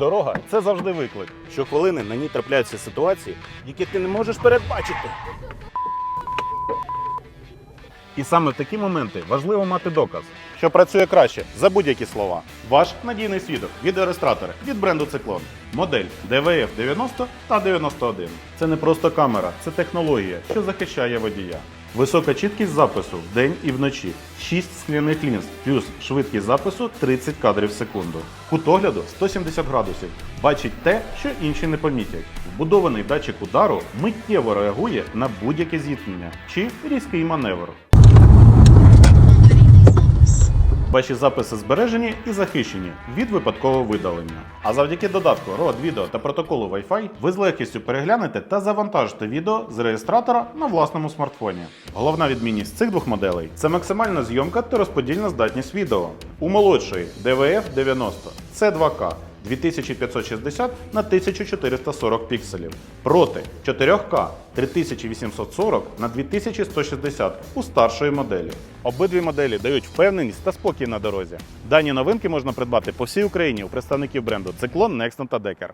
Дорога це завжди виклик. Щохвилини на ній трапляються ситуації, які ти не можеш передбачити. І саме в такі моменти важливо мати доказ, що працює краще за будь-які слова. Ваш надійний свідок відеореєстратори від бренду Циклон. Модель DVF 90 та 91. Це не просто камера, це технологія, що захищає водія. Висока чіткість запису в день і вночі, 6 скляних лінз, плюс швидкість запису 30 кадрів в секунду. Кут огляду 170 градусів. Бачить те, що інші не помітять. Вбудований датчик удару миттєво реагує на будь-яке зіткнення чи різкий маневр. Ваші записи збережені і захищені від випадкового видалення. А завдяки додатку ROD відео та протоколу Wi-Fi ви з легкістю переглянете та завантажите відео з реєстратора на власному смартфоні. Головна відмінність цих двох моделей це максимальна зйомка та розподільна здатність відео. У молодшої DVF 90 це 2К 2560 на 1440 пікселів проти 4К 3840 на 2160 у старшої моделі. Обидві моделі дають впевненість та спокій на дорозі. Дані новинки можна придбати по всій Україні у представників бренду Циклон, Nexton та Decker.